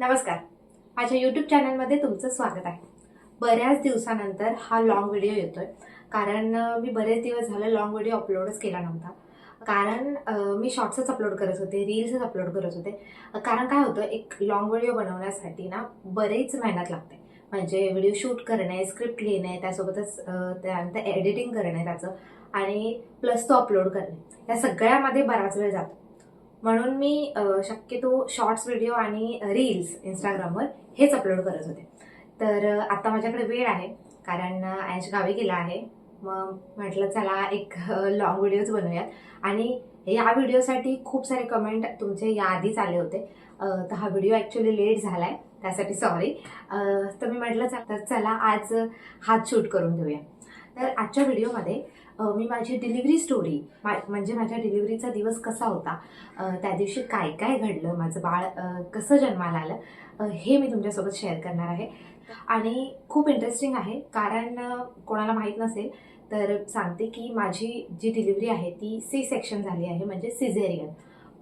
नमस्कार. माझ्या यूट्यूब चॅनलमध्ये तुमचं स्वागत आहे. बऱ्याच दिवसानंतर हा लाँग व्हिडिओ येतोय. कारण मी बरेच दिवस झालं लाँग व्हिडिओ अपलोडच केला नव्हता. कारण मी शॉर्ट्सच अपलोड करत होते रील्सच अपलोड करत होते. कारण काय होतं एक लाँग व्हिडिओ बनवण्यासाठी ना बरेच मेहनत लागते. म्हणजे व्हिडिओ शूट करणे स्क्रिप्ट लिहिणे त्यासोबतच त्यानंतर एडिटिंग करणे त्याचं. आणि प्लस तो अपलोड करणे. या सगळ्यामध्ये बराच वेळ जातो. म्हणून मी शक्यतो शॉर्ट्स व्हिडिओ आणि रील्स इंस्टाग्रामवर हेच अपलोड करत होते. तर आता माझ्याकडे वेळ आहे कारण अ, आयश गावी गेला आहे. मग म्हटलं चला एक लॉंग व्हिडिओज बनवूयात. आणि या व्हिडिओसाठी खूप सारे कमेंट तुमचे याआधीच आले होते. तर हा व्हिडिओ ॲक्च्युली लेट झाला आहे त्यासाठी सॉरी तर मी म्हटलं चा- तर चला आज हात शूट करून घेऊया. तर आजच्या व्हिडिओमध्ये मी माझी डिलिव्हरी स्टोरी मा म्हणजे माझ्या डिलिव्हरीचा दिवस कसा होता त्या दिवशी काय काय घडलं माझं बाळ कसं जन्माला आलं हे मी तुमच्यासोबत शेअर करणार आहे. आणि खूप इंटरेस्टिंग आहे कारण कोणाला माहीत नसेल तर सांगते की माझी जी डिलिव्हरी आहे ती सी सेक्शन झाली आहे म्हणजे सिझेरियन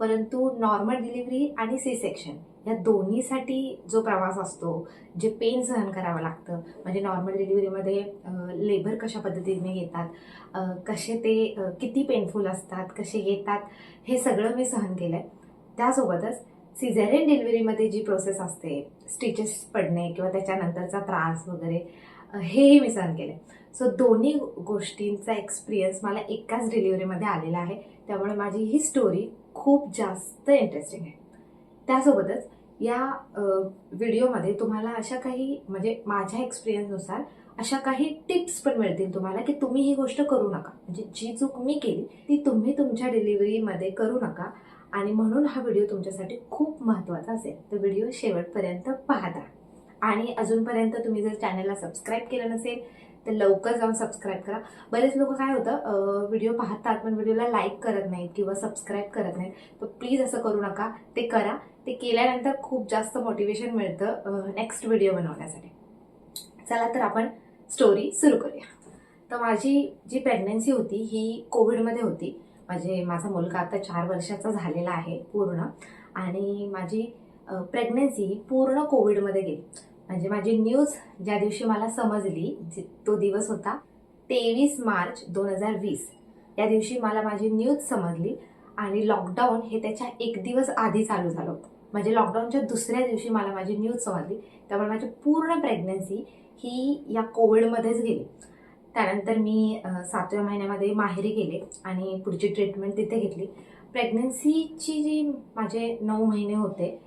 परंतु नॉर्मल डिलिव्हरी आणि सी सेक्शन या दोन्हीसाठी जो प्रवास असतो जे पेन सहन करावं लागतं म्हणजे नॉर्मल डिलिव्हरीमध्ये लेबर कशा पद्धतीने येतात कसे ते किती पेनफुल असतात कसे येतात हे सगळं मी सहन केलं आहे त्यासोबतच सिझेरियन डिलिव्हरीमध्ये जी प्रोसेस असते स्टिचेस पडणे किंवा त्याच्यानंतरचा त्रास वगैरे हेही मी सहन केलं सो दोन्ही गोष्टींचा एक्सपिरियन्स मला एकाच डिलिव्हरीमध्ये आलेला आहे. त्यामुळे माझी ही स्टोरी खूप जास्त इंटरेस्टिंग आहे. त्यासोबतच या व्हिडिओमध्ये तुम्हाला अशा काही म्हणजे माझ्या एक्सपिरियन्सनुसार अशा काही टिप्स पण मिळतील तुम्हाला की तुम्ही ही गोष्ट करू नका. म्हणजे जी चूक मी केली ती तुम्ही तुमच्या डिलिव्हरीमध्ये करू नका. आणि म्हणून हा व्हिडिओ तुमच्यासाठी खूप महत्त्वाचा असेल. तर व्हिडिओ शेवटपर्यंत पाहता. आणि अजूनपर्यंत तुम्ही जर चॅनलला सबस्क्राईब केलं नसेल तर लवकर जाऊन सबस्क्राईब करा. बरेच लोक काय होतं व्हिडिओ पाहतात पण व्हिडिओला लाईक करत नाहीत किंवा सबस्क्राईब करत नाहीत. तर प्लीज असं करू नका. ते करा. ते केल्यानंतर खूप जास्त मोटिवेशन मिळतं नेक्स्ट व्हिडिओ बनवण्यासाठी. चला तर आपण स्टोरी सुरू करूया. तर माझी जी प्रेग्नन्सी होती ही कोविडमध्ये होती. म्हणजे माझा मुलगा आता चार वर्षाचा झालेला आहे पूर्ण. आणि माझी प्रेग्नन्सी ही पूर्ण कोविडमध्ये गेली. म्हणजे माझी न्यूज ज्या दिवशी मला समजली जी- तो दिवस होता तेवीस मार्च दोन हजार वीस. या दिवशी मला माझी न्यूज समजली आणि लॉकडाऊन हे त्याच्या एक दिवस आधी चालू झालं होतं. म्हणजे लॉकडाऊनच्या दुसऱ्या दिवशी मला माझी न्यूज समजली त्यामुळे माझी पूर्ण प्रेग्नन्सी ही या कोविडमध्येच गेली. त्यानंतर मी सातव्या महिन्यामध्ये माहेरी गेले आणि पुढची ट्रीटमेंट तिथे घेतली. प्रेग्नन्सीची जी माझे नऊ महिने होते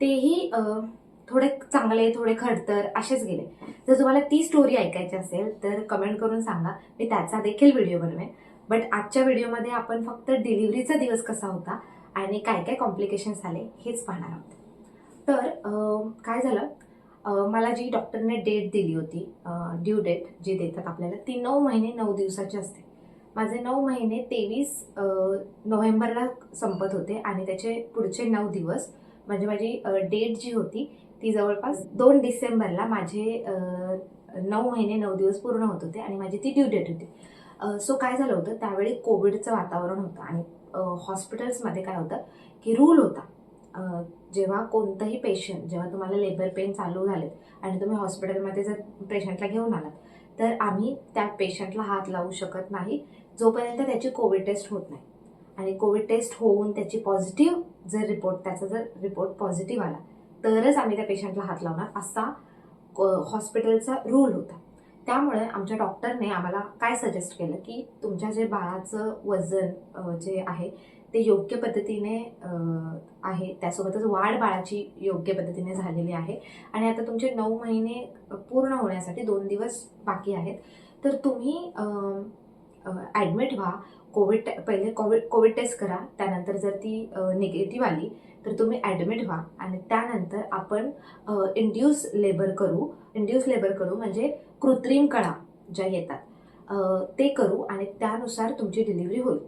तेही थोडे चांगले थोडे खडतर असेच गेले. जर तुम्हाला ती स्टोरी ऐकायची असेल तर कमेंट करून सांगा. मी त्याचा देखील व्हिडिओ बनवेन. बट आजच्या व्हिडिओमध्ये आपण फक्त डिलिव्हरीचा दिवस कसा होता आणि काय काय कॉम्प्लिकेशन्स आले हेच पाहणार आहोत. तर काय झालं? मला जी डॉक्टरने डेट दिली होती ड्यू डेट जी देतात आपल्याला ती नऊ महिने नऊ दिवसाची असते. माझे नऊ महिने तेवीस नोव्हेंबरला संपत होते आणि त्याचे पुढचे नऊ दिवस म्हणजे माझी डेट जी होती ती जवळपास दोन डिसेंबरला माझे नऊ महिने नऊ दिवस पूर्ण होत होते आणि माझी ती ड्यू डेट होती. सो काय झालं होतं त्यावेळी कोविडचं वातावरण होतं आणि हॉस्पिटल्समध्ये काय होतं की रूल होता जेव्हा कोणतंही पेशंट जेव्हा तुम्हाला लेबर पेन चालू झालेत आणि तुम्ही हॉस्पिटलमध्ये जर पेशंटला घेऊन आलात तर आम्ही त्या पेशंटला हात लावू शकत नाही जोपर्यंत त्याची कोविड टेस्ट होत नाही. आणि कोविड टेस्ट होऊन त्याची पॉझिटिव्ह जर रिपोर्ट त्याचा जर रिपोर्ट पॉझिटिव्ह आला तरच आम्ही त्या पेशंटला हात लावणार असा हॉस्पिटलचा रूल होता. त्यामुळे आमच्या डॉक्टरने आम्हाला काय सजेस्ट केलं की तुमच्या जे बाळाचं वजन जे आहे ते योग्य पद्धतीने आहे. त्यासोबतच वाढ बाळाची योग्य पद्धतीने झालेली आहे. आणि आता तुमचे नऊ महिने पूर्ण होण्यासाठी दोन दिवस बाकी आहेत. तर तुम्ही ॲडमिट व्हा. कोविड पहिले कोविड कोविड टेस्ट करा. त्यानंतर जर ती निगेटिव्ह आली तर तुम्ही ॲडमिट व्हा. आणि त्यानंतर आपण इंड्यूस लेबर करू. इंड्यूस लेबर करू म्हणजे कृत्रिम कळा ज्या येतात. ते करू आणि त्यानुसार तुमची डिलिव्हरी होईल.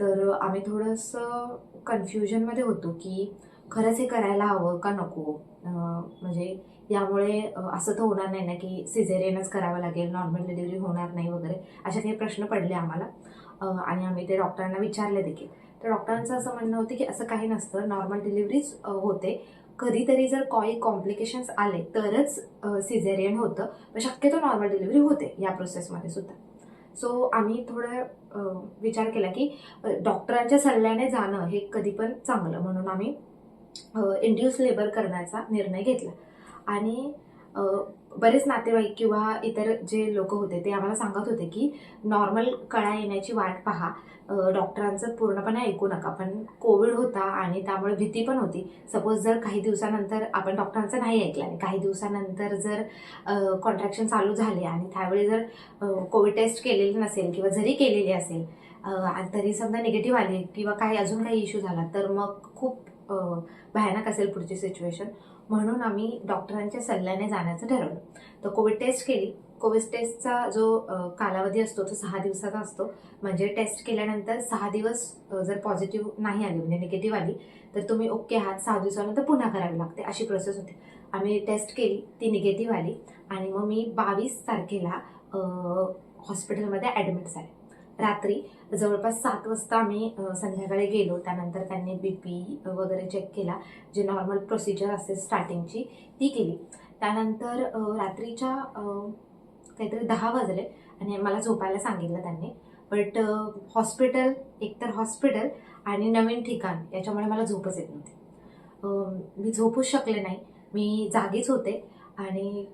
तर आम्ही थोडंसं कन्फ्युजनमध्ये होतो की खरंच हे करायला हवं का नको? म्हणजे यामुळे असं तर होणार नाही ना की सिझेरियनच करावं लागेल नॉर्मल डिलिव्हरी होणार नाही वगैरे असे काही प्रश्न पडले आम्हाला. आणि आम्ही ते डॉक्टरांना विचारले देखील. तर डॉक्टरांचं असं म्हणणं होतं की असं काही नसतं नॉर्मल डिलिव्हरीच होते. कधीतरी जर काही कॉम्प्लिकेशन्स आले तरच सिझेरियन होतं. पण शक्यतो नॉर्मल डिलिव्हरी होते या प्रोसेसमध्ये सुद्धा. सो आम्ही थोडं विचार केला की डॉक्टरांच्या सल्ल्याने जाणं हे कधी पण चांगलं म्हणून आम्ही इंड्यूस लेबर करण्याचा निर्णय घेतला. आणि बरेच नातेवाईक किंवा इतर जे लोक होते ते आम्हाला सांगत होते की नॉर्मल कळा येण्याची वाट पहा. डॉक्टरांचं पूर्णपणे ऐकू नका पण कोविड होता आणि त्यामुळे भीती पण होती. सपोज जर काही दिवसानंतर आपण डॉक्टरांचं नाही ऐकलं आणि काही दिवसानंतर जर कॉन्ट्रॅक्शन चालू झाले आणि त्यावेळी जर कोविड टेस्ट केलेली नसेल किंवा जरी केलेली असेल आणि तरी समजा निगेटिव्ह आली किंवा काही अजून काही इश्यू झाला तर मग खूप भयानक असेल पुढची सिच्युएशन. म्हणून आम्ही डॉक्टरांच्या सल्ल्याने जाण्याचं ठरवलं. तर कोविड टेस्ट केली. कोविड टेस्टचा जो कालावधी असतो तो सहा दिवसाचा असतो. म्हणजे टेस्ट केल्यानंतर सहा दिवस जर पॉझिटिव्ह नाही आली म्हणजे निगेटिव्ह आली तर तुम्ही ओके आहात सहा दिवसानंतर पुन्हा करावी लागते अशी प्रोसेस होते. आम्ही टेस्ट केली ती निगेटिव्ह आली. आणि मग मी बावीस तारखेला हॉस्पिटलमध्ये ॲडमिट झाले. रात्री जवळपास सात वाजता आम्ही संध्याकाळी गेलो. त्यानंतर त्यांनी बी पी वगैरे चेक केला जे नॉर्मल प्रोसिजर असते स्टार्टिंगची ती केली. त्यानंतर रात्रीच्या काहीतरी दहा वाजले आणि मला झोपायला सांगितलं त्यांनी. बट हॉस्पिटल एकतर हॉस्पिटल आणि नवीन ठिकाण याच्यामुळे मला झोपच येत नव्हती. मी झोपूच शकले नाही. मी जागीच होते आणि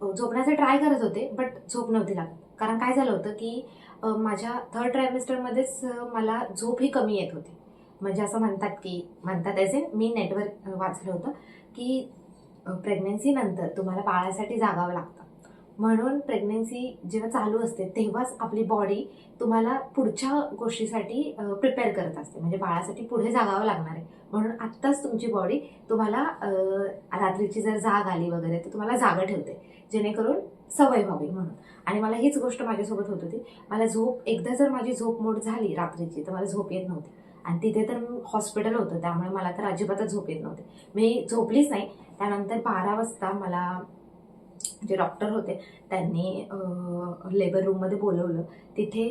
झोपण्याचा ट्राय करत होते बट झोप नव्हती लागत. कारण काय झालं होतं की माझ्या थर्ड ट्रायमेस्टरमध्येच मला झोप ही कमी येत होती. म्हणजे असं म्हणतात की म्हणतात ॲज इन मी नेटवर्क वाचलं होतं की प्रेग्नेन्सीनंतर तुम्हाला बाळासाठी जागावं लागतं. म्हणून प्रेग्नेन्सी जेव्हा चालू असते तेव्हाच आपली बॉडी तुम्हाला पुढच्या गोष्टीसाठी प्रिपेअर करत असते. म्हणजे बाळासाठी पुढे जागावं लागणार आहे. म्हणून आत्ताच तुमची बॉडी तुम्हाला रात्रीची जर जाग आली वगैरे तर तुम्हाला जागा ठेवते. जेणेकरून सवय व्हावी म्हणून. आणि मला हीच गोष्ट माझ्यासोबत होत होती. मला झोप एकदा जर माझी झोप मोड झाली रात्रीची तर मला झोप येत नव्हती. आणि तिथे तर हॉस्पिटल होतं त्यामुळे मला तर अजिबातच झोप येत नव्हती. मी झोपलीच नाही. त्यानंतर बारा वाजता मला जे डॉक्टर होते त्यांनी लेबर रूममध्ये बोलवलं. तिथे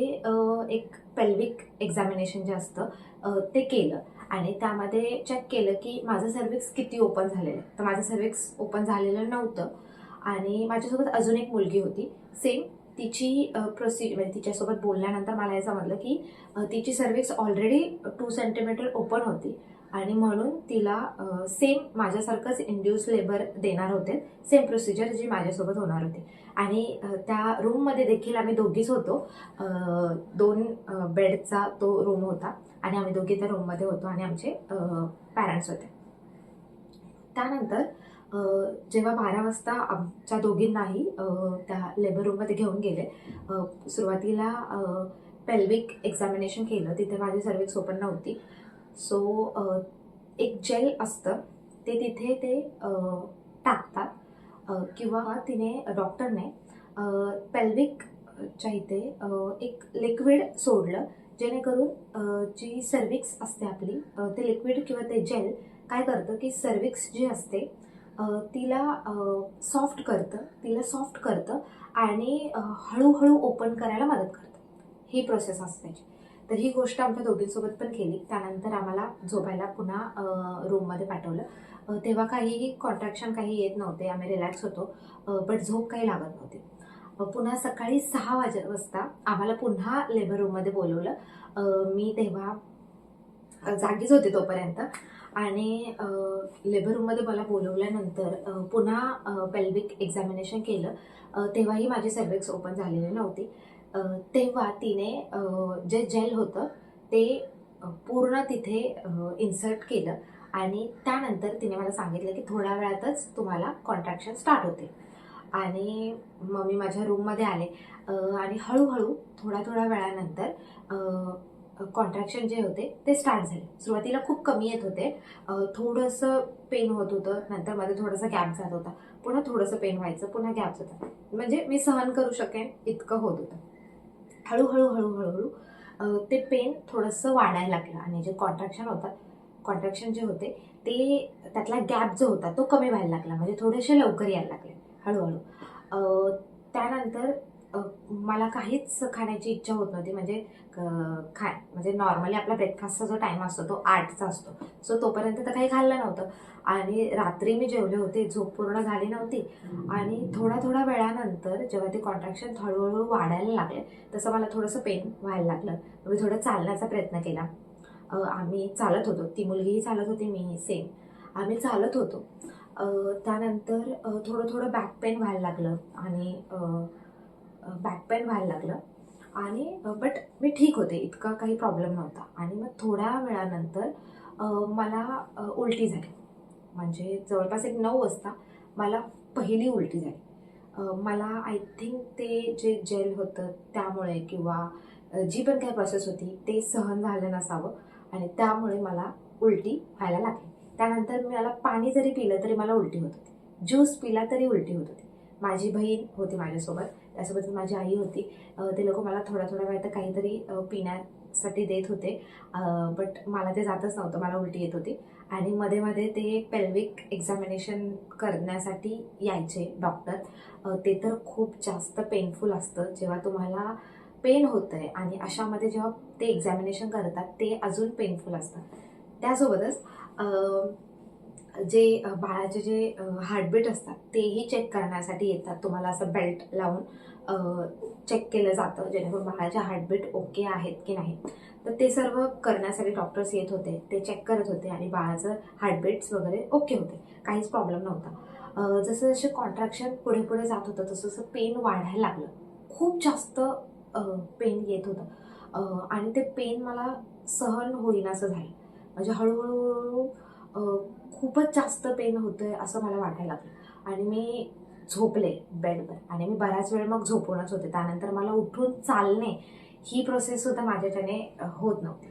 एक पेल्विक एक्झामिनेशन जे असतं ते केलं. आणि त्यामध्ये चेक केलं की माझं सर्विक्स किती ओपन झालेलं आहे. तर माझं सर्विक्स ओपन झालेलं नव्हतं. आणि माझ्यासोबत अजून एक मुलगी होती. सेम तिची प्रोसिज म्हणजे तिच्यासोबत बोलल्यानंतर मला हे समजलं की तिची cervix already two centimetre open होती. आणि म्हणून तिला सेम माझ्यासारखंच इंड्यूस लेबर देणार होते. सेम प्रोसिजर जी माझ्यासोबत होणार होती. आणि त्या रूममध्ये देखील आम्ही दोघीच होतो. दोन बेडचा तो रूम होता. आणि आम्ही दोघी त्या रूममध्ये होतो आणि आमचे पॅरेंट्स होते. त्यानंतर जेव्हा बारा वाजता आमच्या दोघींनाही त्या लेबर रूममध्ये घेऊन गेले. सुरुवातीला पेल्विक एक्झामिनेशन केलं. तिथे माझी सर्विक्स ओपन नव्हती. सो एक जेल असतं. ते तिथे ते टाकतात. किंवा तिने डॉक्टरने पेल्विकच्या इथे एक लिक्विड सोडलं. जेणेकरून जी सर्विक्स असते आपली ते लिक्विड किंवा ते जेल काय करतं की सर्विक्स जी असते तिला सॉफ्ट करतं तिला सॉफ्ट करतं आणि हळूहळू ओपन करायला मदत करतं. ही प्रोसेस असते. तर ही गोष्ट आमच्या दोघींसोबत पण केली. त्यानंतर आम्हाला झोपायला पुन्हा रूममध्ये पाठवलं. तेव्हा काहीही कॉन्ट्रॅक्शन काही येत नव्हते. आम्ही रिलॅक्स होतो. बट झोप काही लागत नव्हती. पुन्हा सकाळी सहा वाजे वाजता आम्हाला पुन्हा लेबर रूममध्ये बोलवलं. मी तेव्हा जागीच होते तोपर्यंत. आणि लेबर रूममध्ये मला बोलवल्यानंतर पुन्हा पेल्विक एक्झामिनेशन केलं. तेव्हाही माझी सर्विक्स ओपन झालेली नव्हती. तेव्हा तिने जे जेल होतं ते पूर्ण तिथे इन्सर्ट केलं. आणि त्यानंतर तिने मला सांगितलं की थोड्या वेळातच तुम्हाला कॉन्ट्रॅक्शन स्टार्ट होते आणि मग मी माझ्या रूममध्ये आले. आणि हळूहळू थोड्या थोड्या वेळानंतर कॉन्ट्रॅक्शन जे होते ते स्टार्ट झाले. सुरुवातीला खूप कमी येत होते. थोडंसं पेन होत होतं. नंतर मध्ये थोडासा गॅप जात होता. पुन्हा थोडंसं पेन व्हायचं पुन्हा गॅप जात होता. म्हणजे मी सहन करू शकेन इतकं होत होतं. हळूहळू हळूहळूहळू ते पेन थोडंसं वाढायला लागलं. आणि जे कॉन्ट्रॅक्शन होतात कॉन्ट्रॅक्शन जे होते ते त्यातला गॅप जो होता तो कमी व्हायला लागला. म्हणजे थोडेसे लवकर यायला लागले हळूहळू. त्यानंतर मला काहीच खाण्याची इच्छा होत नव्हती. म्हणजे क- खा म्हणजे नॉर्मली आपला ब्रेकफास्टचा जो टाईम असतो तो आठचा असतो. सो तोपर्यंत तर काही खाल्लं नव्हतं. आणि रात्री मी जेवले होते झोप पूर्ण झाली नव्हती. आणि थोडा थोड्या वेळानंतर जेव्हा ते कॉन्ट्रॅक्शन हळूहळू वाढायला लागले तसं मला थोडंसं पेन व्हायला लागलं. मी थोडं चालण्याचा प्रयत्न केला. आम्ही चालत होतो. ती मुलगीही चालत होती मीही सेम आम्ही चालत होतो. त्यानंतर थोडं थोडं बॅक पेन व्हायला लागलं. आणि बॅक पेन व्हायला लागलं. आणि बट मी ठीक होते. इतका काही प्रॉब्लेम नव्हता. आणि मग थोड्या वेळानंतर मला उलटी झाली. म्हणजे जवळपास एक नऊ वाजता मला पहिली उलटी झाली. मला आय थिंक ते जे जेल होतं त्यामुळे किंवा जी पण काही प्रोसेस होती ते सहन झालं नसावं. आणि त्यामुळे मला उलटी व्हायला लागली. त्यानंतर मला पाणी जरी पिलं तरी मला उलटी होत होती. ज्यूस पिला तरी उलटी होत होती. माझी बहीण होती माझ्यासोबत. त्यासोबत माझी आई होती. ते लोक मला थोड्या थोड्या तर काहीतरी पिण्यासाठी देत होते. बट मला ते जातच नव्हतं. मला उलटी येत होती. आणि मध्ये मध्ये ते पेल्विक एक्झामिनेशन करण्यासाठी यायचे डॉक्टर ते तर खूप जास्त पेनफुल असतं. जेव्हा तुम्हाला पेन होतं आहे आणि अशामध्ये जेव्हा ते एक्झामिनेशन करतात ते अजून पेनफुल असतं. त्यासोबतच जे बाळाचे जे हार्टबीट असतात तेही चेक करण्यासाठी येतात. तुम्हाला असं बेल्ट लावून चेक केलं जातं जेणेकरून बाळाचे हार्टबीट ओके आहेत की नाही. तर ते सर्व करण्यासाठी डॉक्टर्स येत होते. ते चेक करत होते आणि बाळाचं हार्टबीट्स वगैरे ओके होते. काहीच प्रॉब्लेम नव्हता. जसं जसे कॉन्ट्रॅक्शन पुढे पुढे जात होतं तसं तसं पेन वाढायला लागलं. खूप जास्त पेन येत होतं. आणि ते पेन मला सहन होईनासं झालं. म्हणजे हळूहळू खूपच जास्त पेन होतंय असं मला वाटायला लागलं. आणि मी झोपले बेडवर आणि मी बराच वेळ मग झोपूनच होते. त्यानंतर मला उठून चालणे ही प्रोसेस सुद्धा माझ्याच्याने होत नव्हती.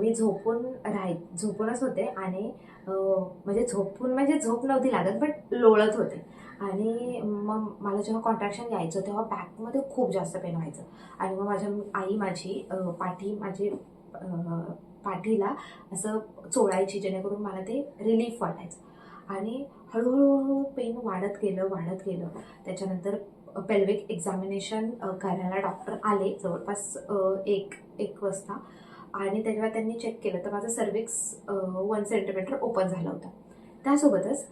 मी झोपून राहाय झोपूनच होते आणि म्हणजे झोपून म्हणजे झोप नव्हती लागत बट लोळत होते. आणि मग मला जेव्हा कॉन्ट्रॅक्शन यायचं तेव्हा बॅकमध्ये खूप जास्त पेन व्हायचं. आणि मग माझ्या आई माझी पाठी माझी पाठीला असं चोळायची जेणेकरून मला ते रिलीफ वाटायचं. आणि हळूहळू पेन वाढत गेलं वाढत गेलं. त्याच्यानंतर पेल्विक एक्झामिनेशन करायला डॉक्टर आले जवळपास एक एक वाजता. आणि तेव्हा त्यांनी चेक केलं. तर माझं सर्विक्स वन सेंटीमीटर ओपन झालं होतं. त्यासोबतच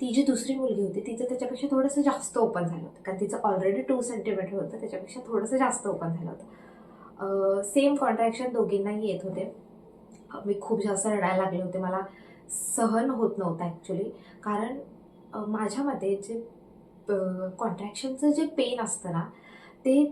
ती जी दुसरी मुलगी होती तिचं त्याच्यापेक्षा थोडंसं जास्त ओपन झालं होतं. कारण तिचं ऑलरेडी टू सेंटीमीटर होतं त्याच्यापेक्षा थोडंसं जास्त ओपन झालं होतं. सेम कॉन्ट्रॅक्शन दोघींनाही येत होते. मी खूप जास्त रडायला लागले होते. मला सहन होत नव्हतं ॲक्च्युली कारण माझ्या माझ्यामध्ये जे कॉन्ट्रॅक्शनचं जे पेन असतं ना ते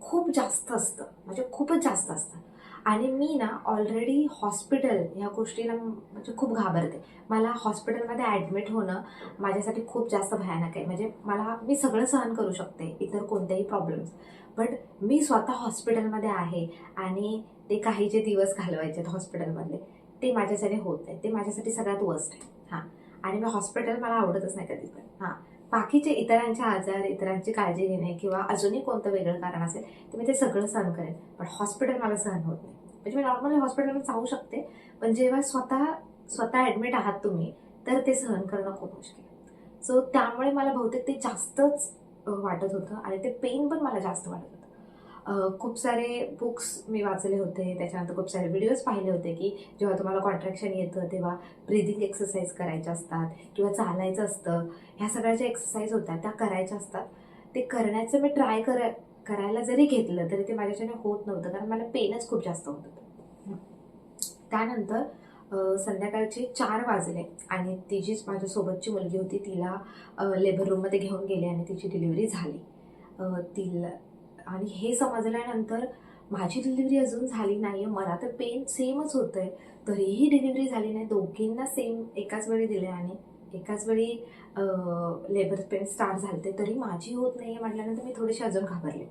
खूप जास्त असतं. म्हणजे खूपच जास्त असतं. आणि मी ना ऑलरेडी हॉस्पिटल ह्या गोष्टीला म्हणजे खूप घाबरते. मला हॉस्पिटलमध्ये ॲडमिट होणं माझ्यासाठी खूप जास्त भयानक आहे. म्हणजे मला मी सगळं सहन करू शकते इतर कोणतेही प्रॉब्लेम्स बट मी स्वतः हॉस्पिटलमध्ये आहे आणि ते काही जे दिवस घालवायचे आहेत हॉस्पिटलमधले ते माझ्यासाठी होत नाही. ते माझ्यासाठी सगळ्यात वर्स्ट आहे. हां. आणि मी हॉस्पिटल मला आवडतच नाही कधी पण. हां. बाकीचे इतरांचे आजार इतरांची काळजी घेणे किंवा अजूनही कोणतं वेगळं कारण असेल तर मी ते सगळं सहन करेन. पण हॉस्पिटल मला सहन होत नाही. म्हणजे मी नॉर्मली हॉस्पिटलमध्ये जाऊ शकते पण जेव्हा स्वतः स्वतः ॲडमिट आहात तुम्ही तर ते सहन करणं खूप मुश्किल सो त्यामुळे मला बहुतेक ते जास्तच वाटत होतं आणि ते पेन पण मला जास्त वाटत होतं. खूप सारे बुक्स मी वाचले होते. त्याच्यानंतर खूप सारे व्हिडिओज पाहिले होते की जेव्हा तुम्हाला कॉन्ट्रॅक्शन येतं तेव्हा ब्रिदिंग एक्सरसाइज करायच्या असतात किंवा चालायचं असतं. ह्या सगळ्या ज्या एक्सरसाइज होत्या त्या करायच्या असतात. ते करण्याचं मी ट्राय कर करायला जरी घेतलं तरी ते माझ्याच्याने होत नव्हतं कारण मला पेनच खूप जास्त होत होतं. त्यानंतर संध्याकाळचे चार वाजले आणि ती जी माझ्यासोबतची मुलगी होती. तिला लेबर रूममध्ये घेऊन गेले आणि तिची डिलिव्हरी झाली. तिला आणि हे समजल्यानंतर माझी डिलिव्हरी अजून झाली नाही आहे मला तर पेन सेमच होतं आहे तरीही डिलिव्हरी झाली नाही. दोघींना सेम एकाच वेळी दिले आणि एकाच वेळी लेबर पेन स्टार्ट झाले तरी माझी होत नाही आहे म्हटल्यानंतर मी थोडीशी अजून घाबरले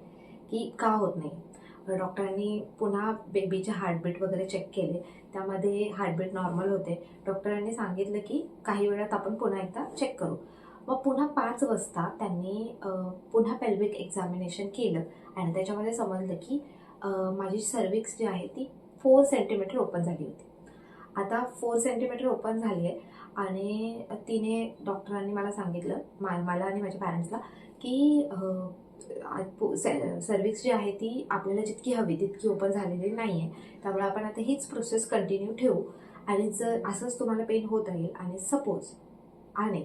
की का होत नाही. डॉक्टरांनी पुन्हा बेबीचे हार्टबीट वगैरे चेक केले. त्यामध्ये हार्टबीट नॉर्मल होते. डॉक्टरांनी सांगितलं की काही वेळात आपण पुन्हा एकदा चेक करू. मग पुन्हा पाच वाजता त्यांनी पुन्हा पेल्विक एक्झामिनेशन केलं. आणि त्याच्यामध्ये समजलं की माझी सर्विक्स जी आहे ती फोर सेंटीमीटर ओपन झाली होती. आता फोर सेंटीमीटर ओपन झाली आहे आणि तिने डॉक्टरांनी मला सांगितलं मा मला आणि माझ्या पॅरेंट्सला की सर्विक्स जी आहे ती आपल्याला जितकी हवी तितकी ओपन झालेली नाही आहे त्यामुळे आपण आता हीच प्रोसेस कंटिन्यू ठेवू. आणि जर असंच तुम्हाला पेन होत राहील आणि सपोज आणि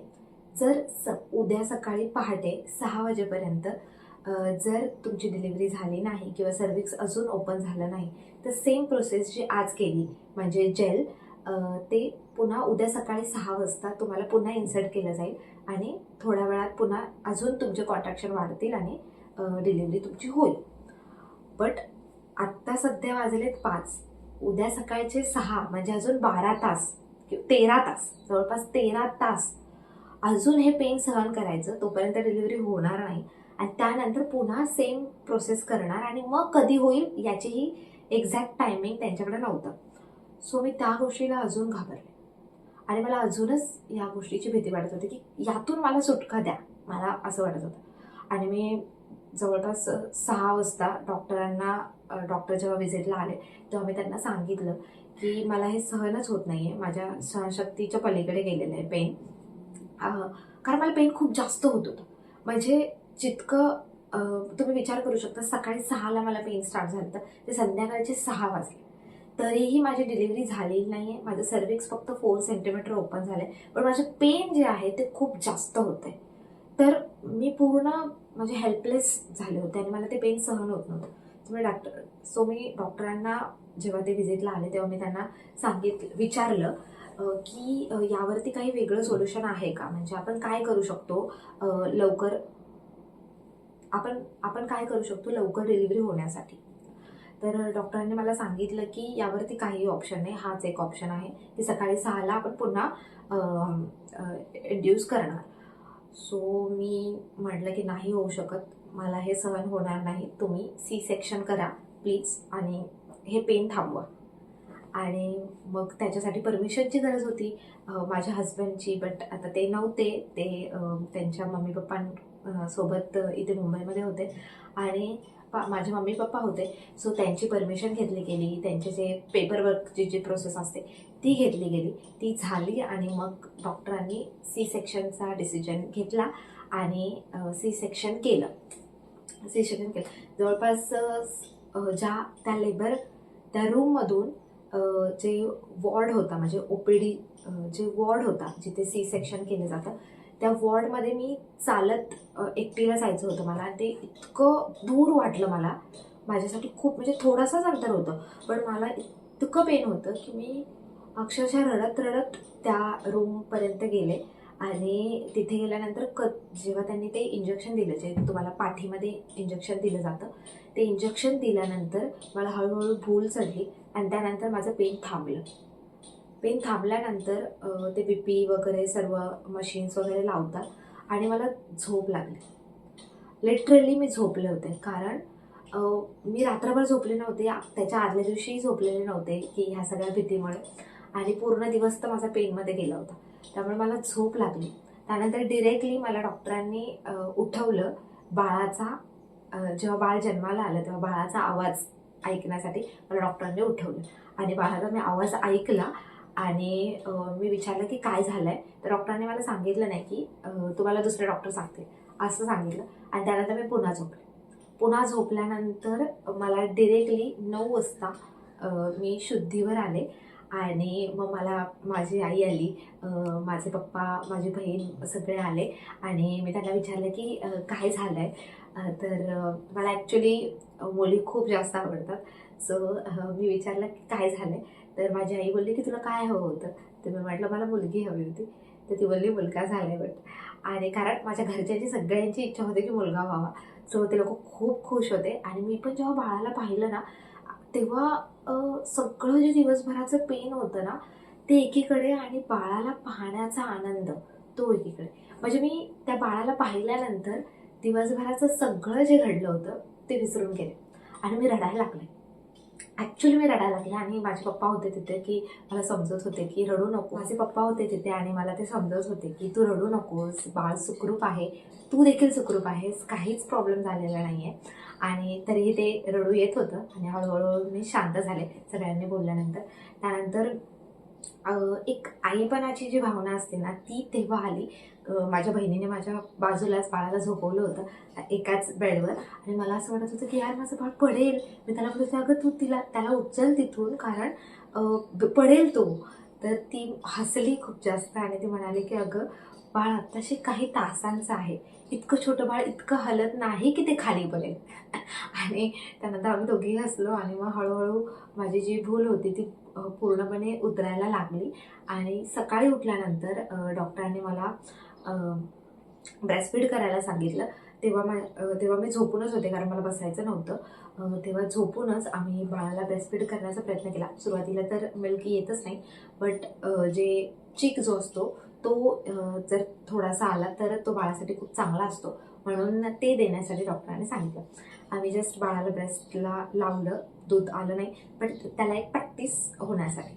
जर स उद्या सकाळी पहाटे सहा वाजेपर्यंत जर तुमची डिलिव्हरी झाली नाही किंवा सर्विक्स अजून ओपन झालं नाही तर सेम प्रोसेस जी आज केली म्हणजे जेल ते पुन्हा उद्या सकाळी सहा वाजता तुम्हाला पुन्हा इन्सर्ट केलं जाईल आणि थोड्या वेळात पुन्हा अजून तुमचे कॉन्ट्रॅक्शन वाढतील आणि डिलिव्हरी तुमची होईल. बट आत्ता सध्या वाजलेत पाच. उद्या सकाळचे सहा म्हणजे अजून बारा तास किंवा तेरा तास जवळपास तेरा तास अजून हे पेन सहन करायचं तोपर्यंत डिलिव्हरी होणार नाही. आणि त्यानंतर पुन्हा सेम प्रोसेस करणार आणि मग कधी होईल याचीही एक्झॅक्ट टायमिंग त्यांच्याकडे नव्हतं. सो मी त्या गोष्टीला अजून घाबरले. आणि मला अजूनच या गोष्टीची भीती वाटत होती की यातून मला सुटका द्या मला असं वाटत होतं. आणि मी जवळपास सहा वाजता डॉक्टरांना डॉक्टर जेव्हा व्हिजिटला आले तेव्हा मी त्यांना सांगितलं की मला हे सहनच होत नाही आहे माझ्या सहनशक्तीच्या पलीकडे गेलेलं आहे पेन कारण मला पेन खूप जास्त होत होतं. म्हणजे जितकं तुम्ही विचार करू शकता सकाळी सहाला मला पेन स्टार्ट झालं होतं. ते संध्याकाळचे सहा वाजले. तरीही माझी डिलिव्हरी झालेली नाही आहे माझं सर्विक्स फक्त फोर सेंटीमीटर ओपन झालं आहे पण माझं पेन जे आहे ते खूप जास्त होतं आहे तर मी पूर्ण म्हणजे हेल्पलेस झाले होते आणि मला ते पेन सहन होत नव्हतं. तर मी डॉक्टर सो मी डॉक्टरांना जेव्हा ते व्हिजिटला आले तेव्हा मी त्यांना सांगितलं विचारलं. की यावरती काही वेगळं सोल्युशन आहे का? म्हणजे आपण काय करू शकतो लवकर? आपण आपण काय करू शकतो लवकर डिलिव्हरी होण्यासाठी? तर डॉक्टरांनी मला सांगितलं की यावरती काही ऑप्शन नाही हाच एक ऑप्शन आहे. की सकाळी सहाला आपण पुन्हा इंड्यूस करणार. सो मी म्हटलं की नाही होऊ शकत. मला हे सहन होणार नाही. तुम्ही सी सेक्शन करा प्लीज आणि हे पेन थांबवा. आणि मग त्याच्यासाठी परमिशनची गरज होती माझ्या हस्बंडची बट आता ते नव्हते. ते त्यांच्या मम्मी पप्पां सोबत इथे मुंबईमध्ये होते. आणि पा माझे मम्मी पप्पा होते. सो त्यांची परमिशन घेतली गेली. त्यांचे जे पेपरवर्कची जी प्रोसेस असते ती घेतली गेली. ती झाली आणि मग डॉक्टरांनी सी सेक्शनचा डिसिजन घेतला आणि सी सेक्शन केलं. सी सेक्शन केलं. जवळपास ज्या त्या लेबर त्या रूममधून जे वॉर्ड होता म्हणजे ओ पी डी जे वॉर्ड होता जिथे सी सेक्शन केलं जातं त्या वॉर्डमध्ये मी चालत एकटीला जायचं होतं मला. आणि ते इतकं दूर वाटलं मला. माझ्यासाठी खूप म्हणजे थोडंसंच अंतर होतं. पण मला इतकं पेन होतं की मी अक्षरशः रडत रडत त्या रूमपर्यंत गेले. आणि तिथे गेल्यानंतर क जेव्हा त्यांनी ते इंजेक्शन दिलं जे तुम्हाला पाठीमध्ये इंजेक्शन दिलं जातं ते इंजेक्शन दिल्यानंतर मला हळूहळू भूल चढली आणि त्यानंतर माझं पेन थांबलं. पेन थांबल्यानंतर ते बी पी वगैरे सर्व मशीन्स वगैरे लावतात आणि मला झोप लागली. लिटरली मी झोपले होते कारण मी रात्रभर झोपले नव्हते त्याच्या आदल्या दिवशीही झोपलेले नव्हते की ह्या सगळ्या भीतीमुळे. आणि पूर्ण दिवस तर माझा पेनमध्ये गेला होता. त्यामुळे मला झोप लागली. त्यानंतर डिरेक्टली मला डॉक्टरांनी उठवलं बाळाचा जेव्हा बाळ जन्माला आलं तेव्हा बाळाचा आवाज ऐकण्यासाठी मला डॉक्टरांनी उठवलं. आणि बाळाचा मी आवाज ऐकला आणि मी विचारलं की काय झालं आहे तर डॉक्टरांनी मला सांगितलं नाही की तुम्हाला दुसरे डॉक्टर सांगतील असं सांगितलं आणि त्यानंतर मी पुन्हा झोपले. पुन्हा झोपल्यानंतर मला डिरेक्टली नऊ वाजता मी शुद्धीवर आले. आणि मग मला माझी आई आली. माझे पप्पा माझी बहीण सगळे आले. आणि मी त्यांना विचारलं की काय झालं आहे तर मला ॲक्च्युली मुली खूप जास्त आवडतात. सो मी विचारलं की काय झालं आहे तर माझी आई बोलली की तुला काय हवं होतं? तर मी म्हटलं मला मुलगी हवी होती. तर ती बोलली मुलगा झाला आहे बट आणि कारण माझ्या घरच्यांची सगळ्यांची इच्छा होती की मुलगा व्हावा. सो ते लोक खूप खुश होते. आणि मी पण जेव्हा बाळाला पाहिलं ना तेव्हा सगळं जे दिवसभराचं पेन होतं ना ते एकीकडे आणि बाळाला पाहण्याचा आनंद तो एकीकडे. म्हणजे मी त्या बाळाला पाहिल्यानंतर दिवसभराचं सगळं जे घडलं होतं ते विसरून गेले. आणि मी रडायला लागले. ॲक्च्युली मी रडायला लागले आणि माझे पप्पा होते तिथे की मला समजत होते की रडू नको. माझे पप्पा होते तिथे आणि मला ते समजत होते की तू रडू नकोस बाळ सुखरूप आहे तू देखील सुखरूप आहेस काहीच प्रॉब्लेम झालेला नाही आहे आणि तरीही ते रडू येत होतं आणि हळूहळू मी शांत झाले सगळ्यांनी बोलल्यानंतर. त्यानंतर एक आईपणाची जी भावना असते ना ती तेव्हा आली. माझ्या बहिणीने माझ्या बाजूलाच बाळाला झोपवलं होतं एकाच बेडवर. आणि मला असं वाटत होतं की यार माझं बाळ पडेल. मी त्याला म्हणत होते अगं तू तिला त्याला उचल तिथून कारण पडेल तो. तर ती हसली खूप जास्त आणि ती म्हणाली की अगं बाळ आत्ताशी काही तासांचं आहे. इतकं छोटं बाळ इतकं हलत नाही की ते खाली पडेल. आणि त्यानंतर आम्ही दोघेही हसलो आणि मग हळूहळू माझी जी भूल होती ती पूर्णपणे उतरायला लागली. आणि सकाळी उठल्यानंतर डॉक्टरांनी मला ब्रेस्टफीड करायला सांगितलं. तेव्हा मा तेव्हा मी झोपूनच होते कारण मला बसायचं नव्हतं. तेव्हा झोपूनच आम्ही बाळाला ब्रेस्टफीड करण्याचा प्रयत्न केला. सुरुवातीला तर मिल्क येतच नाही बट जे चिक जो असतो तो जर थोडासा आला तर तो बाळासाठी खूप चांगला असतो. म्हणून ते देण्यासाठी डॉक्टरांनी सांगितलं. आम्ही जस्ट बाळाला ब्रेस्टला लावलं दूध आलं नाही पण त्याला एक प्रॅक्टिस होण्यासाठी.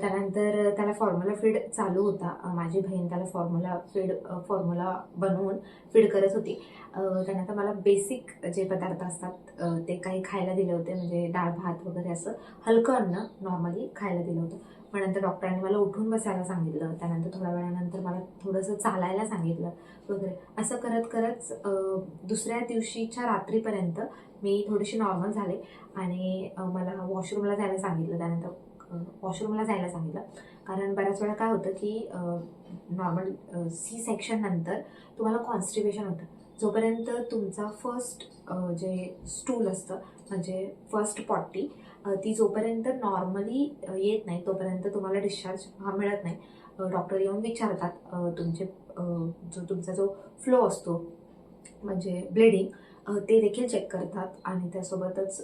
त्यानंतर त्याला फॉर्म्युला फीड चालू होता. माझी बहीण त्याला फॉर्म्युला फीड फॉर्म्युला बनवून फीड करत होती. त्यानंतर मला बेसिक जे पदार्थ असतात ते काही खायला दिले होते म्हणजे डाळ भात वगैरे असं. हलकं अन्न नॉर्मली खायला दिलं होतं. मग नंतर डॉक्टरांनी मला उठून बसायला सांगितलं. त्यानंतर थोड्या वेळानंतर मला थोडंसं चालायला सांगितलं वगैरे. असं करत करत दुसऱ्या दिवशीच्या रात्रीपर्यंत मी थोडीशी नॉर्मल झाले आणि मला वॉशरूमला जायला सांगितलं. त्यानंतर वॉशरूमला जायला सांगितलं. कारण बऱ्याच वेळा काय होतं की नॉर्मल सी सेक्शननंतर तुम्हाला कॉन्स्टिपेशन होतं. जोपर्यंत तुमचा फर्स्ट जे स्टूल असतं म्हणजे फर्स्ट पॉटी ती जोपर्यंत नॉर्मली येत नाही तोपर्यंत तुम्हाला डिस्चार्ज हा मिळत नाही. डॉक्टर येऊन विचारतात तुमचे जो तुमचा जो फ्लो असतो म्हणजे ब्लिडिंग ते देखील चेक करतात आणि त्यासोबतच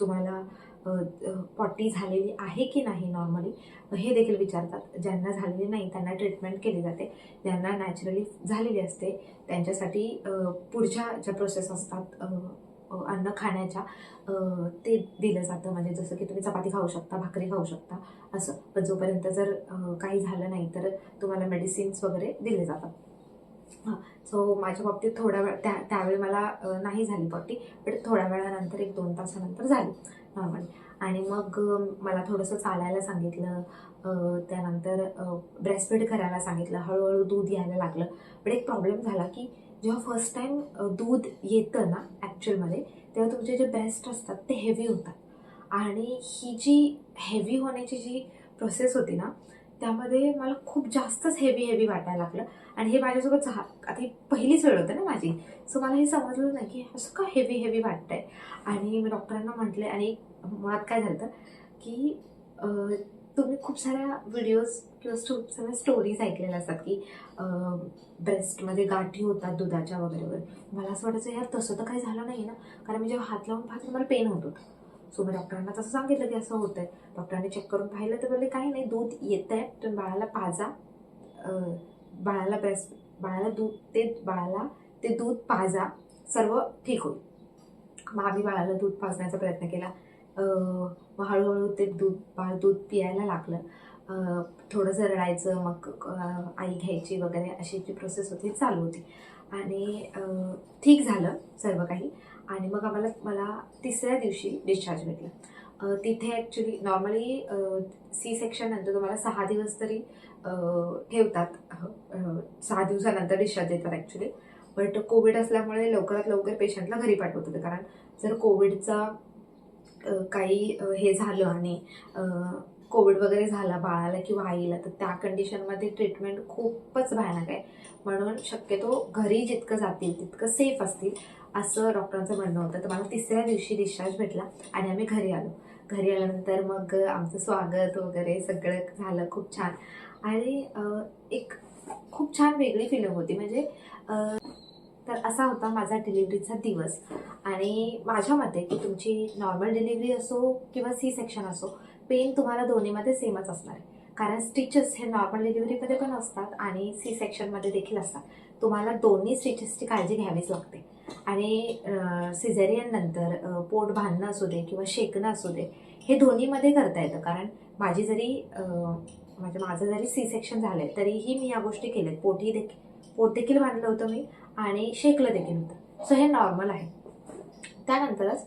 तुम्हाला पॉटी झालेली आहे की नाही नॉर्मली हे देखील विचारतात. ज्यांना झालेली नाही त्यांना ट्रीटमेंट केली जाते. ज्यांना नॅचरली झालेली असते त्यांच्यासाठी पुढच्या ज्या प्रोसेस असतात अन्न खाण्याच्या ते दिलं जातं. म्हणजे जसं की तुम्ही चपाती खाऊ शकता भाकरी खाऊ शकता असं. पण जोपर्यंत जर काही झालं नाही तर तुम्हाला मेडिसिन्स वगैरे दिले जातात. हां. सो माझ्या बाबतीत थोड्या वेळ त्या त्यावेळी मला नाही झाली पॉटी बट थोड्या वेळानंतर एक दोन तासानंतर झाली. नॉर्मल आणि मग मला थोडंसं चालायला सांगितलं. त्यानंतर ब्रेस्टफीड करायला सांगितलं. हळूहळू दूध यायला लागलं. पण एक प्रॉब्लेम झाला की जेव्हा फर्स्ट टाईम दूध येतं ना ॲक्च्युअलमध्ये तेव्हा तुमचे जे ब्रेस्ट असतात ते हेवी होतात. आणि ही जी हेवी होण्याची जी प्रोसेस होती ना त्यामध्ये मला खूप जास्तच हेवी हेवी वाटायला लागलं. आणि हे माझ्यासोबत झा आता ही पहिलीच वेळ होतं ना माझी. सो मला हे समजलं नाही की असं का हेवी हेवी वाटतंय. आणि मी डॉक्टरांना म्हटले आणि मुळात काय झालं की तुम्ही खूप साऱ्या व्हिडिओज किंवा खूप साऱ्या स्टोरीज ऐकलेल्या असतात की ब्रेस्टमध्ये गाठी होतात दुधाच्या वगैरे वगैरे मला असं वाटायचं यार तसं तर काही झालं नाही ना. कारण मी जेव्हा हात लावून पाहते मला पेन होत होतं. सो मी डॉक्टरांना तसं सांगितलं की असं होतं आहे डॉक्टरांनी चेक करून पाहिलं तर बोलले काही नाही दूध येत आहे तुम्ही बाळाला पाजा. बाळाला ब्रेस्ट बाळाला दूध ते बाळाला ते दूध पाजा सर्व ठीक होईल. मग आम्ही बाळाला दूध पाजण्याचा प्रयत्न केला. मग हळूहळू ते दूध बाळ दूध पियायला लागलं. थोडंसं रडायचं मग आई घ्यायची वगैरे अशी जी प्रोसेस होती चालू होती. आणि ठीक झालं सर्व काही. आणि मग आम्हाला मला तिसऱ्या दिवशी डिस्चार्ज भेटला. तिथे ॲक्च्युली नॉर्मली सी सेक्शन नंतर तुम्हाला सहा दिवस तरी ठेवतात. सहा दिवसानंतर डिस्चार्ज देतात ॲक्च्युली बट कोविड असल्यामुळे लवकरात लवकर पेशंटला घरी पाठवत होते. कारण जर कोविडचा काही हे झालं आणि कोविड वगैरे झाला बाळाला किंवा आईला तर त्या कंडिशनमध्ये ट्रीटमेंट खूपच भयानक आहे. म्हणून शक्यतो घरी जितकं जातील तितकं सेफ असतील असं डॉक्टरांचं म्हणणं होतं. तर मला तिसऱ्या दिवशी डिस्चार्ज भेटला आणि आम्ही घरी आलो. घरी आल्यानंतर मग आमचं स्वागत वगैरे सगळं झालं खूप छान. आणि एक खूप छान वेगळी फिलिंग होती. म्हणजे तर असा होता माझा डिलिव्हरीचा दिवस. आणि माझ्या मते की तुमची नॉर्मल डिलिव्हरी असो किंवा सी सेक्शन असो पेन तुम्हाला दोन्हीमध्ये सेमच असणार आहे. कारण स्टिचेस हे नॉर्मल डिलिव्हरीमध्ये पण असतात आणि सी सेक्शनमध्ये देखील असतात. तुम्हाला दोन्ही स्टिचेसची काळजी घ्यावीच लागते. आणि सिझेरियन नंतर पोट बांधणं असू दे किंवा शेकणं असू दे हे दोन्हीमध्ये करता येतं. कारण माझी जरी म्हणजे माझं जरी सी सेक्शन झालं आहे तरीही मी या गोष्टी केल्यात. पोटही देखील पोट देखील बांधलं होतं मी आणि शेकलं देखील होतं. सो हे नॉर्मल आहे. त्यानंतरच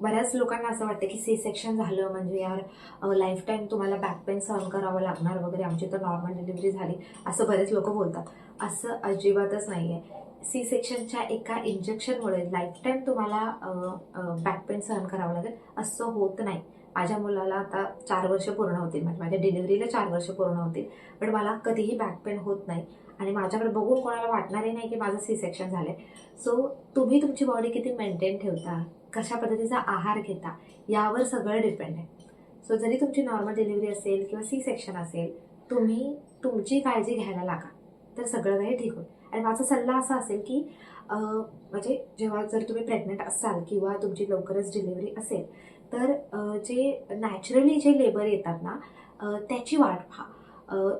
बऱ्याच लोकांना असं वाटतं की सी सेक्शन झालं म्हणजे यार लाईफ टाईम तुम्हाला बॅक पेन सहन करावं लागणार वगैरे आमची तर नॉर्मल डिलिव्हरी झाली असं बरेच लोक बोलतात. असं अजिबातच नाही आहे सी सेक्शनच्या एका इंजेक्शनमुळे लाईफ टाईम तुम्हाला बॅक पेन सहन करावं लागेल असं होत नाही. माझ्या मुलाला आता चार वर्ष पूर्ण होतील. म्हणजे माझ्या डिलिव्हरीला चार वर्ष पूर्ण होतील. पण मला कधीही बॅक पेन होत नाही. आणि माझ्याकडे बघून कोणाला वाटणारही नाही की माझं सी सेक्शन झालंय. सो तुम्ही तुमची बॉडी किती मेंटेन ठेवता? कशा पद्धतीचा आहार घेता? यावर सगळं डिपेंड आहे. सो जरी तुमची नॉर्मल डिलिव्हरी असेल किंवा सी सेक्शन असेल तुम्ही तुमची काळजी घ्यायला लागा. तर सगळं काही ठीक होईल. आणि माझा सल्ला असा असेल की म्हणजे जेव्हा जर तुम्ही प्रेग्नंट असाल किंवा तुमची लवकरच डिलिव्हरी असेल तर जे नॅचरली जे लेबर येतात ना त्याची वाट पहा.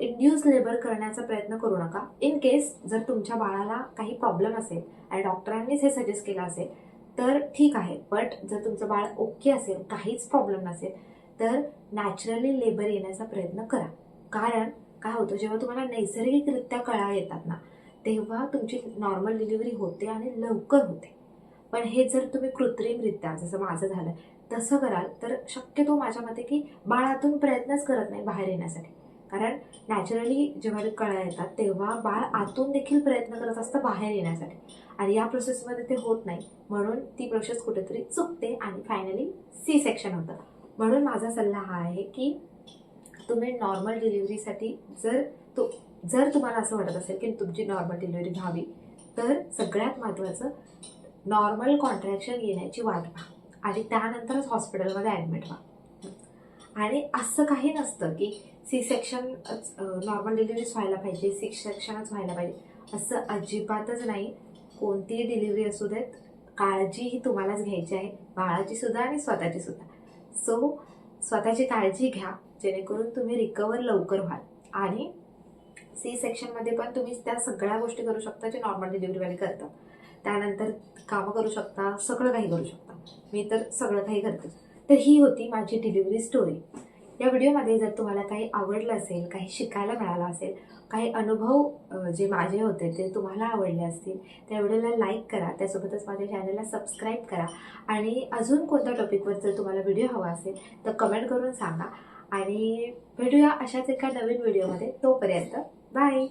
इंड्यूस लेबर करण्याचा प्रयत्न करू नका. इन केस जर तुमच्या बाळाला काही प्रॉब्लेम असेल आणि डॉक्टरांनीच हे सजेस्ट केलं असेल तर ठीक आहे. बट जर तुमचं बाळ ओके असेल काहीच प्रॉब्लेम नसेल तर नॅचरली लेबर येण्याचा प्रयत्न करा. कारण काय होतं जेव्हा तुम्हाला नैसर्गिकरित्या कळा येतात ना तेव्हा तुमची नॉर्मल डिलिव्हरी होते आणि लवकर होते. पण हे जर तुम्ही कृत्रिमरित्या जसं माझं झालं तसं कराल तर शक्यतो माझ्या मते की बाळातून प्रयत्नच करत नाही बाहेर येण्यासाठी. कारण नॅचरली जेव्हा कळा येतात तेव्हा बाळ आतून देखील प्रयत्न करत असतं बाहेर येण्यासाठी. आणि या प्रोसेसमध्ये ते होत नाही. म्हणून ती प्रोसेस कुठेतरी चुकते आणि फायनली सी सेक्शन होतं. म्हणून माझा सल्ला हा आहे की तुम्ही नॉर्मल डिलिव्हरीसाठी जर तो जर तुम्हाला असं वाटत असेल की तुमची नॉर्मल डिलिव्हरी व्हावी तर सगळ्यात महत्त्वाचं नॉर्मल कॉन्ट्रॅक्शन येण्याची वाट पहा. आणि त्यानंतरच हॉस्पिटलमध्ये ॲडमिट व्हा. आणि असं काही नसतं की सी सेक्शन नॉर्मल डिलिव्हरीच व्हायला पाहिजे सी सेक्शनच व्हायला पाहिजे. असं अजिबातच नाही. कोणतीही डिलिव्हरी असू देत काळजी ही तुम्हालाच घ्यायची आहे. बाळाची सुद्धा आणि स्वतःची सुद्धा. सो स्वतःची काळजी घ्या. जेणेकरून तुम्ही रिकवर लवकर व्हाल. आणि सी सेक्शनमध्ये पण तुम्ही त्या सगळ्या गोष्टी करू शकता जे नॉर्मल डिलिव्हरीवाले करतात. त्यानंतर कामं करू शकता सगळं काही करू शकता. मी तर सगळं काही करते. तर ही होती माझी डिलिव्हरी स्टोरी या व्हिडिओमध्ये जर तुम्हाला काही आवडलं असेल काही शिकायला मिळालं असेल काही अनुभव जे माझे होते ते तुम्हाला आवडले असतील त्या व्हिडिओला लाईक करा. त्यासोबतच माझ्या चॅनलला सबस्क्राईब करा. आणि अजून कोणत्या टॉपिकवर जर तुम्हाला व्हिडिओ हवा असेल तर कमेंट करून सांगा. आणि भेटूया अशाच एका नवीन व्हिडिओमध्ये तोपर्यंत बाय